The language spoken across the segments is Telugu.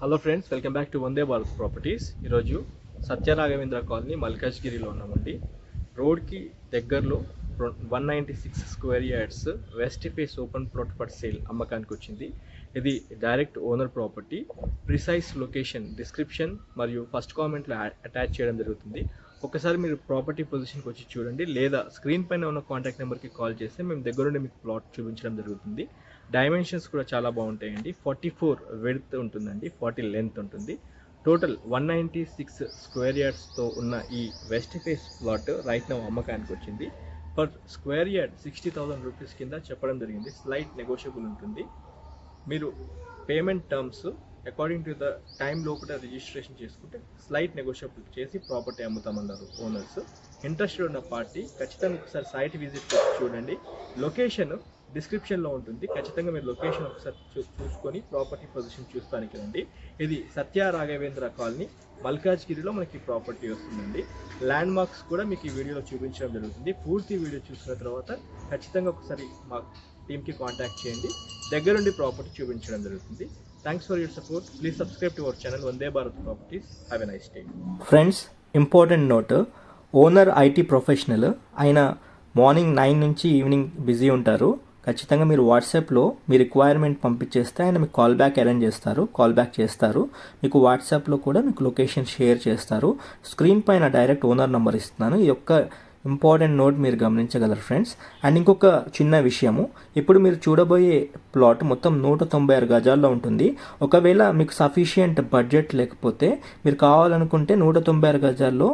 Hello friends welcome back to Vande Bharat properties ఈరోజు సత్యరాఘవేంద్ర కాలనీ మల్కాజ్గిరిలో ఉన్నామండి. రోడ్కి దగ్గరలో one ninety six square yards west face open plot for sale అమ్మకానికి వచ్చింది. ఇది direct owner property precise location description మరియు ఫస్ట్ కామెంట్లో అటాచ్ చేయడం జరుగుతుంది. ఒకసారి మీరు ప్రాపర్టీ పొజిషన్కి వచ్చి చూడండి. లేదా స్క్రీన్ పైన ఉన్న కాంటాక్ట్ నెంబర్కి కాల్ చేస్తే మేము దగ్గరుండి మీకు ప్లాట్ చూపించడం జరుగుతుంది. డైమెన్షన్స్ కూడా చాలా బాగుంటాయండి. ఫార్టీ ఫోర్ వెడ్త్ ఉంటుందండి ఫార్టీ లెంత్ ఉంటుంది. Total one ninety six square యార్డ్స్తో ఉన్న ఈ west face plot right now అమ్మకానికి వచ్చింది. Per square yard sixty thousand rupees కింద చెప్పడం జరిగింది. స్లైట్ నెగోషియబుల్ ఉంటుంది. మీరు payment terms according to the time లోపల రిజిస్ట్రేషన్ చేసుకుంటే స్లైట్ నెగోషియబుల్ చేసి ప్రాపర్టీ అమ్ముతామన్నారు ఓనర్స్. ఇంట్రెస్టెడ్ ఉన్న పార్టీ ఖచ్చితంగా ఒకసారి సైట్ విజిట్ చూడండి. లొకేషన్ డిస్క్రిప్షన్లో ఉంటుంది. ఖచ్చితంగా మీరు లొకేషన్ ఒకసారి చూసుకొని ప్రాపర్టీ పొజిషన్ చూస్తానికి రండి. ఇది సత్య రాఘవేంద్ర కాలనీ. మల్కాజ్గిరిలో మనకి ప్రాపర్టీ వస్తుందండి. ల్యాండ్ మార్క్స్ కూడా మీకు ఈ వీడియోలో చూపించడం జరుగుతుంది. పూర్తి వీడియో చూసిన తర్వాత ఖచ్చితంగా ఒకసారి మా టీమ్కి కాంటాక్ట్ చేయండి. దగ్గరుండి ప్రాపర్టీ చూపించడం జరుగుతుంది. Thanks for your support please subscribe to our channel Vande Bharat properties have a nice day friends important note owner IT professional ఆయన మార్నింగ్ నైన్ నుంచి ఈవినింగ్ బిజీ ఉంటారు. ఖచ్చితంగా మీరు వాట్సాప్లో మీ రిక్వైర్మెంట్ పంపించేస్తే ఆయన మీకు కాల్ బ్యాక్ అరేంజ్ చేస్తారు కాల్ బ్యాక్ చేస్తారు. మీకు వాట్సాప్లో కూడా మీకు లొకేషన్ షేర్ చేస్తారు. స్క్రీన్ పైన డైరెక్ట్ ఓనర్ నెంబర్ ఇస్తున్నాను. ఈ యొక్క ఇంపార్టెంట్ నోట్ మీరు గమనించగలరు ఫ్రెండ్స్ అండ్ ఇంకొక చిన్న విషయము ఇప్పుడు మీరు చూడబోయే ప్లాట్ మొత్తం నూట తొంభై ఆరు గజాల్లో ఉంటుంది. ఒకవేళ మీకు సఫిషియంట్ బడ్జెట్ లేకపోతే మీరు కావాలనుకుంటే నూట తొంభై ఆరు గజాల్లో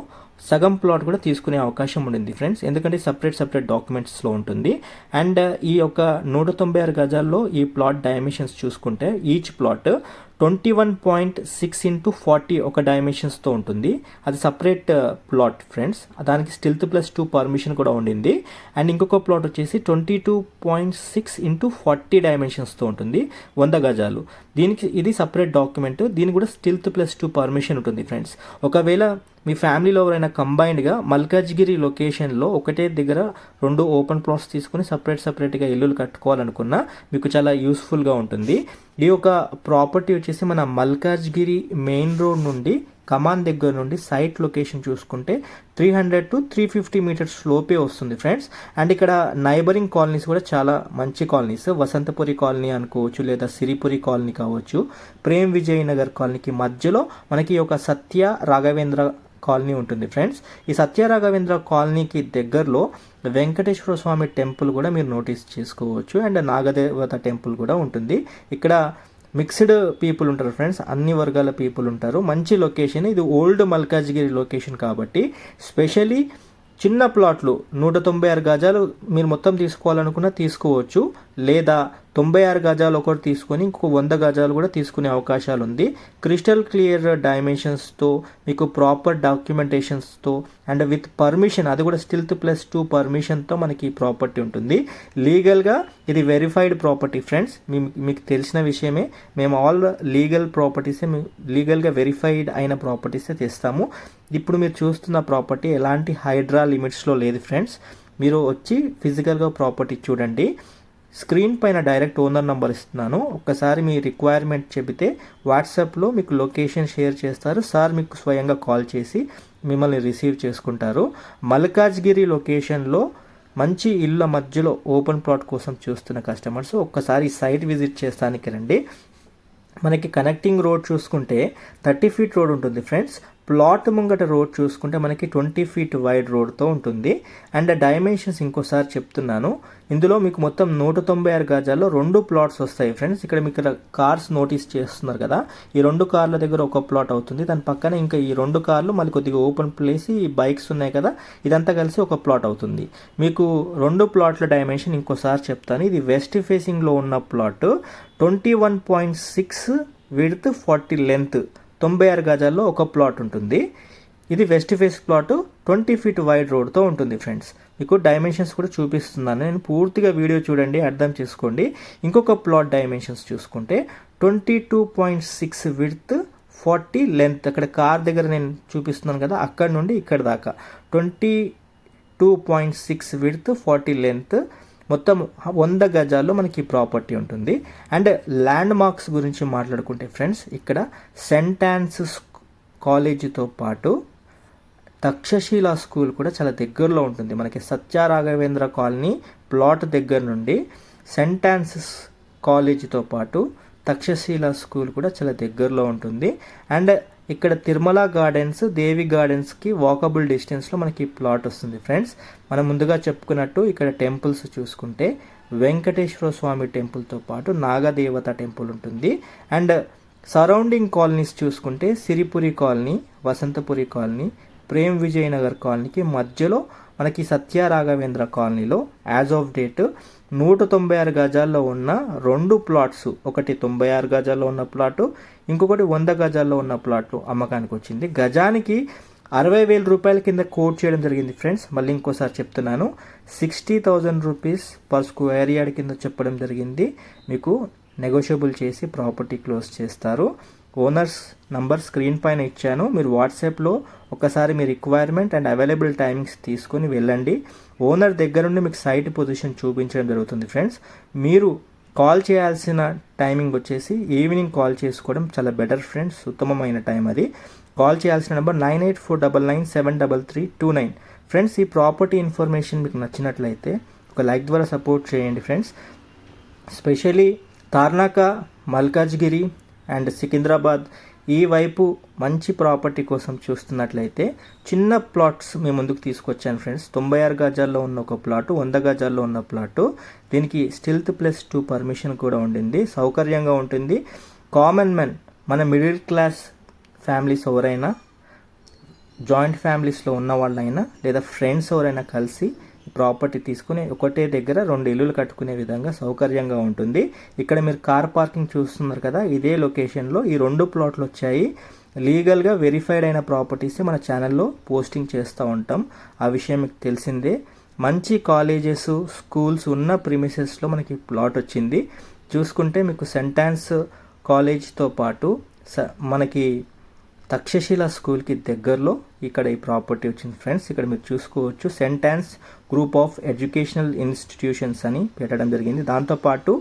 సగం ప్లాట్ కూడా తీసుకునే అవకాశం ఉండింది ఫ్రెండ్స్. ఎందుకంటే సపరేట్ సపరేట్ డాక్యుమెంట్స్లో ఉంటుంది. అండ్ uh, ఈ యొక్క నూట తొంభై ఆరు గజాల్లో ఈ ప్లాట్ డైమెన్షన్స్ చూసుకుంటే each plot twenty one point six into forty ఒక డైమెన్షన్స్తో ఉంటుంది. అది సపరేట్ ప్లాట్ ఫ్రెండ్స్ దానికి స్టిల్త్ ప్లస్ టూ పర్మిషన్ కూడా ఉండింది. అండ్ ఇంకొక ప్లాట్ వచ్చేసి twenty two point six into forty డైమెన్షన్స్తో ఉంటుంది. వంద గజాలు. దీనికి ఇది సపరేట్ డాక్యుమెంట్ దీనికి కూడా స్టిల్త్ ప్లస్ టూ పర్మిషన్ ఉంటుంది ఫ్రెండ్స్ ఒకవేళ మీ ఫ్యామిలీలో ఎవరైనా కంబైన్డ్గా మల్కాజ్గిరి లొకేషన్లో ఒకటే దగ్గర రెండు ఓపెన్ ప్లాట్స్ తీసుకుని సపరేట్ సపరేట్గా ఇల్లులు కట్టుకోవాలనుకున్నా మీకు చాలా యూస్ఫుల్గా ఉంటుంది. ఈ యొక్క ప్రాపర్టీ వచ్చేసి మన మల్కాజ్గిరి మెయిన్ రోడ్ నుండి కమాన్ దగ్గర నుండి సైట్ లొకేషన్ చూసుకుంటే three hundred to three fifty metres లోపే వస్తుంది ఫ్రెండ్స్. అండ్ ఇక్కడ నైబరింగ్ కాలనీస్ కూడా చాలా మంచి కాలనీస్. వసంతపురి కాలనీ అనుకోవచ్చు లేదా సిరిపురి కాలనీ కావచ్చు. ప్రేమ్ విజయనగర్ కాలనీకి మధ్యలో మనకి ఒక సత్య రాఘవేంద్ర కాలనీ ఉంటుంది ఫ్రెండ్స్. ఈ సత్య రాఘవేంద్ర కాలనీకి దగ్గరలో వెంకటేశ్వర స్వామి టెంపుల్ కూడా మీరు నోటీస్ చేసుకోవచ్చు. అండ్ నాగదేవత టెంపుల్ కూడా ఉంటుంది. ఇక్కడ మిక్స్డ్ పీపుల్ ఉంటారు ఫ్రెండ్స్ అన్ని వర్గాల పీపుల్ ఉంటారు. మంచి లొకేషన్ ఇది ఓల్డ్ మల్కాజ్గిరి లొకేషన్ కాబట్టి స్పెషలీ చిన్న ప్లాట్లు నూట తొంభై ఆరు గజాలు మీరు మొత్తం తీసుకోవాలనుకున్నా తీసుకోవచ్చు. లేదా తొంభై ఆరు గజాలు ఒకటి తీసుకొని ఇంకో వంద గజాలు కూడా తీసుకునే అవకాశాలు ఉంది. క్రిస్టల్ క్లియర్ డైమెన్షన్స్తో మీకు ప్రాపర్ డాక్యుమెంటేషన్స్తో అండ్ విత్ పర్మిషన్ అది కూడా స్టిల్త్ ప్లస్ టూ పర్మిషన్తో మనకి ప్రాపర్టీ ఉంటుంది. లీగల్గా ఇది వెరిఫైడ్ ప్రాపర్టీ ఫ్రెండ్స్ మీ మీకు తెలిసిన విషయమే. మేము ఆల్ లీగల్ ప్రాపర్టీసే లీగల్గా వెరిఫైడ్ అయిన ప్రాపర్టీసే తెస్తాము. ఇప్పుడు మీరు చూస్తున్న ప్రాపర్టీ ఎలాంటి హైడ్రా లిమిట్స్లో లేదు ఫ్రెండ్స్ మీరు వచ్చి ఫిజికల్గా ప్రాపర్టీ చూడండి. స్క్రీన్ పైన డైరెక్ట్ ఓనర్ నంబర్ ఇస్తున్నాను. ఒక్కసారి మీ రిక్వైర్మెంట్ చెబితే వాట్సాప్లో మీకు లొకేషన్ షేర్ చేస్తారు. సార్ మీకు స్వయంగా కాల్ చేసి మిమ్మల్ని రిసీవ్ చేసుకుంటారు. మల్కాజ్గిరి లొకేషన్లో మంచి ఇళ్ళ మధ్యలో ఓపెన్ ప్లాట్ కోసం చూస్తున్న కస్టమర్స్ ఒక్కసారి సైట్ విజిట్ చేస్తానికి రండి. మనకి కనెక్టింగ్ రోడ్ చూసుకుంటే థర్టీ ఫీట్ రోడ్ ఉంటుంది ఫ్రెండ్స్. ప్లాట్ ముంగట రోడ్ చూసుకుంటే మనకి ట్వంటీ ఫీట్ వైడ్ రోడ్తో ఉంటుంది. అండ్ డైమెన్షన్స్ ఇంకోసారి చెప్తున్నాను. ఇందులో మీకు మొత్తం నూట తొంభై ఆరు గజాల్లో రెండు ప్లాట్స్ వస్తాయి ఫ్రెండ్స్ ఇక్కడ మీకు ఇక్కడ కార్స్ నోటీస్ చేస్తున్నారు కదా. ఈ రెండు కార్ల దగ్గర ఒక ప్లాట్ అవుతుంది. దాని పక్కన ఇంకా ఈ రెండు కార్లు మళ్ళీ కొద్దిగా ఓపెన్ ప్లేస్ ఈ బైక్స్ ఉన్నాయి కదా. ఇదంతా కలిసి ఒక ప్లాట్ అవుతుంది. మీకు రెండు ప్లాట్ల డైమెన్షన్ ఇంకోసారి చెప్తాను. ఇది వెస్ట్ ఫేసింగ్లో ఉన్న plot twenty one point six width forty length తొంభై ఆరు గజాల్లో ఒక ప్లాట్ ఉంటుంది. ఇది west face plot twenty feet wide రోడ్తో ఉంటుంది ఫ్రెండ్స్. మీకు డైమెన్షన్స్ కూడా చూపిస్తున్నాను. నేను పూర్తిగా వీడియో చూడండి అర్థం చేసుకోండి. ఇంకొక ప్లాట్ డైమెన్షన్స్ చూసుకుంటే twenty two point six width forty length అక్కడ కార్ దగ్గర నేను చూపిస్తున్నాను కదా అక్కడ నుండి ఇక్కడ దాకా. Twenty two point six width forty length మొత్తం వంద గజాల్లో మనకి ప్రాపర్టీ ఉంటుంది. అండ్ ల్యాండ్ మార్క్స్ గురించి మాట్లాడుకుంటే ఫ్రెండ్స్ ఇక్కడ సెంటాన్స్ కాలేజీతో పాటు తక్షశీల స్కూల్ కూడా చాలా దగ్గరలో ఉంటుంది. మనకి సత్య రాఘవేంద్ర కాలనీ ప్లాట్ దగ్గర నుండి సెంటాన్స్ కాలేజీతో పాటు తక్షశీల స్కూల్ కూడా చాలా దగ్గరలో ఉంటుంది. అండ్ ఇక్కడ తిరుమల గార్డెన్స్ దేవి గార్డెన్స్కి వాకబుల్ డిస్టెన్స్లో మనకి ప్లాట్ వస్తుంది ఫ్రెండ్స్. మనం ముందుగా చెప్పుకున్నట్టు ఇక్కడ టెంపుల్స్ చూసుకుంటే వెంకటేశ్వర స్వామి టెంపుల్తో పాటు నాగదేవత టెంపుల్ ఉంటుంది. అండ్ సరౌండింగ్ కాలనీస్ చూసుకుంటే సిరిపురి కాలనీ వసంతపురి కాలనీ ప్రేమ్ విజయనగర్ కాలనీకి మధ్యలో మనకి సత్య రాఘవేంద్ర కాలనీలో యాజ్ ఆఫ్ డేట్ నూట తొంభై ఆరు గజాల్లో ఉన్న రెండు ప్లాట్స్. ఒకటి తొంభై ఆరు గజాల్లో ఉన్న ప్లాటు ఇంకొకటి వంద గజాల్లో ఉన్న ప్లాట్లు అమ్మకానికి వచ్చింది. గజానికి అరవై వేల రూపాయల కింద కోట్ చేయడం జరిగింది ఫ్రెండ్స్. మళ్ళీ ఇంకోసారి చెప్తున్నాను. Sixty thousand rupees per square yard కింద చెప్పడం జరిగింది. మీకు నెగోషియబుల్ చేసి ప్రాపర్టీ క్లోజ్ చేస్తారు. ఓనర్స్ నంబర్ స్క్రీన్ పైన ఇచ్చాను. మీరు వాట్సాప్లో ఒకసారి మీ రిక్వైర్మెంట్ అండ్ అవైలబుల్ టైమింగ్స్ తీసుకొని వెళ్ళండి. ఓనర్ దగ్గర నుండి మీకు సైట్ పొజిషన్ చూపించడం జరుగుతుంది ఫ్రెండ్స్. మీరు కాల్ చేయాల్సిన టైమింగ్ వచ్చేసి ఈవినింగ్ కాల్ చేసుకోవడం చాలా బెటర్ ఫ్రెండ్స్. ఉత్తమమైన టైం అది. కాల్ చేయాల్సిన number nine eight four double nine seven double three two nine. Friends ఈ ప్రాపర్టీ ఇన్ఫర్మేషన్ మీకు నచ్చినట్లయితే ఒక లైక్ ద్వారా సపోర్ట్ చేయండి friends. Specially Tarnaka Malkajgiri and Secunderabad ఈ వైపు మంచి ప్రాపర్టీ కోసం చూస్తున్నట్లయితే చిన్న ప్లాట్స్ మేము ముందుకు తీసుకొచ్చాను ఫ్రెండ్స్. తొంభై ఆరు గజాల్లో ఉన్న ఒక ప్లాటు వంద గజాల్లో ఉన్న ప్లాటు. దీనికి స్టిల్త్ ప్లస్ టూ పర్మిషన్ కూడా ఉండింది. సౌకర్యంగా ఉంటుంది. కామన్ మెన్ మన మిడిల్ క్లాస్ ఫ్యామిలీస్ ఎవరైనా జాయింట్ ఫ్యామిలీస్లో ఉన్న వాళ్ళైనా లేదా ఫ్రెండ్స్ ఎవరైనా కలిసి ప్రాపర్టీ తీసుకుని ఒకటే దగ్గర రెండు ఇల్లులు కట్టుకునే విధంగా సౌకర్యంగా ఉంటుంది. ఇక్కడ మీరు కార్ పార్కింగ్ చూస్తున్నారు కదా ఇదే లొకేషన్లో ఈ రెండు ప్లాట్లు వచ్చాయి. లీగల్గా వెరిఫైడ్ అయిన ప్రాపర్టీస్ మన ఛానల్లో పోస్టింగ్ చేస్తూ ఉంటాం. ఆ విషయం మీకు తెలిసిందే. మంచి కాలేజెస్ స్కూల్స్ ఉన్న ప్రిమిసెస్లో మనకి ప్లాట్ వచ్చింది. చూసుకుంటే మీకు సెంటాన్స్ కాలేజ్తో పాటు స మనకి తక్షశిల స్కూల్కి దగ్గరలో ఇక్కడ ఈ ప్రాపర్టీ వచ్చింది ఫ్రెండ్స్. ఇక్కడ మీరు చూసుకోవచ్చు sentence group of educational institutions అని పెట్టడం జరిగింది. దాంతోపాటు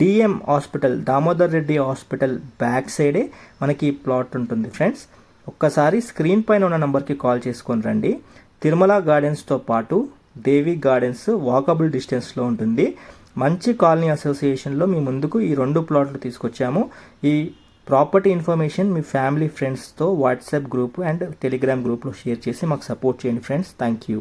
DM hospital Damodar Reddy hospital back సైడే మనకి ఈ ప్లాట్ ఉంటుంది ఫ్రెండ్స్. ఒక్కసారి స్క్రీన్ పైన ఉన్న నెంబర్కి కాల్ చేసుకొని రండి. తిరుమల గార్డెన్స్తో పాటు దేవి గార్డెన్స్ వాకబుల్ డిస్టెన్స్లో ఉంటుంది. మంచి కాలనీ అసోసియేషన్లో మీ ముందుకు ఈ రెండు ప్లాట్లు తీసుకొచ్చాము. ఈ ప్రాపర్టీ ఇన్ఫర్మేషన్ మీ ఫ్యామిలీ ఫ్రెండ్స్తో వాట్సాప్ గ్రూప్ అండ్ టెలిగ్రామ్ గ్రూప్లో షేర్ చేసి మాకు సపోర్ట్ చేయండి ఫ్రెండ్స్. Thank you.